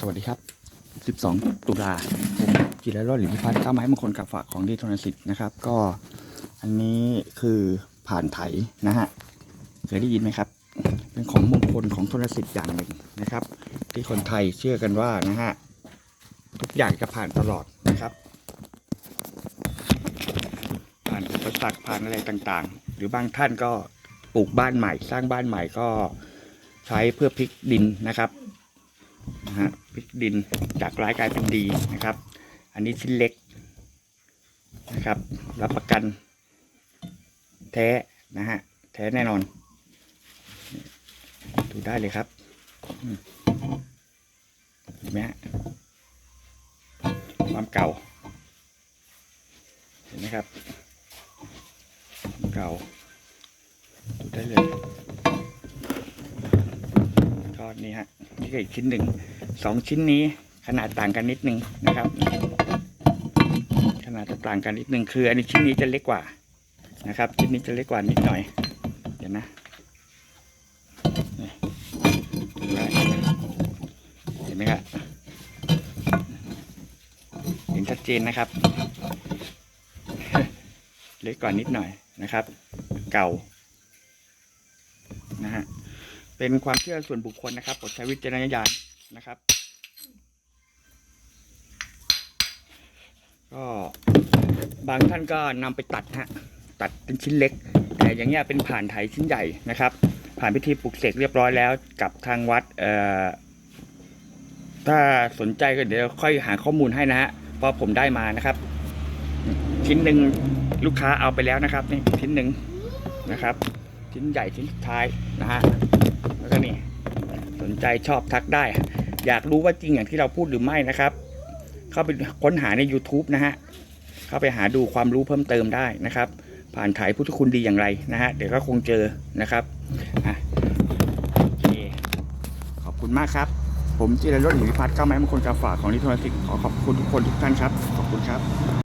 สวัสดีครับ 12 ตุลาผมจิรโรจน์หลิมพิพัฒน์ข้ามาให้มงคลกับฝากของดีโทรสิทธิ์นะครับ ก็อันนี้คือผ่านไถนะฮะ เคยได้ยินไหมครับ เป็นของมงคลของโทรสิทธิ์อย่างหนึ่งนะครับ ที่คนไทยเชื่อกันว่านะฮะ ทุกอย่างจะผ่านตลอดนะครับ ผ่านอุปสรรคผ่านอะไรต่างๆ หรือบางท่านก็ปลูกบ้านใหม่ สร้างบ้านใหม่ก็ใช้เพื่อพลิกดินนะครับ นะฮะพลิกดินจากร้ายกลายเป็นดีนะครับ อันนี้ชิ้นเล็กนะครับ รับประกัน แท้นะฮะแท้แน่นอน ดูได้เลยครับเห็นไหมฮะความเก่า เห็นไหมครับ เก่าดูได้เลยก็นี่ฮะนี่ก็อีกชิ้นหนึ่ง สองชิ้นนี้ขนาดต่างกันนิดนึงนะครับ ขนาดจะต่างกันนิดนึงคือ อันนี้ชิ้นนี้จะเล็กกว่านะครับ ชิ้นนี้จะเล็กกว่านิดหน่อย เดี๋ยวนะเห็นไหมครับเห็นชัดเจนนะครับ เล็กกว่านิดหน่อยนะครับ เก่านะฮะเป็นความเชื่อส่วนบุคคลนะครับโปรดใช้วิจารณญาณ นะครับ ก็บางท่านก็นำไปตัดฮะตัดเป็นชิ้นเล็ก แต่อย่างเงี้ยเป็นผ่านไถชิ้นใหญ่นะครับ ผ่านพิธีปลุกเสกเรียบร้อยแล้วกับทางวัดเอ่อถ้าสนใจก็เดี๋ยวค่อยหาข้อมูลให้นะฮะเพราะผมได้มานะครับ ชิ้นหนึ่งลูกค้าเอาไปแล้วนะครับนี่ชิ้นหนึ่งนะครับ ชิ้นใหญ่ชิ้นสุดท้ายนะฮะแล้วก็นี่สนใจชอบทักได้ อยากรู้ว่าจริงอย่างที่เราพูดหรือไม่นะครับ เข้าไปค้นหาใน YouTube นะฮะ เข้าไปหาดูความรู้เพิ่มเติมได้นะครับ ผ่านถ่ายพุทธคุณดีอย่างไรนะฮะ เดี๋ยวก็คงเจอนะครับอะโอเคขอบคุณมากครับ ผมจิรรถหิริพัฒน์ก้าวไม้มงคลกาฝากของนิทรรศสิกขอขอบคุณทุกคนทุกท่านครับ ขอบคุณครับ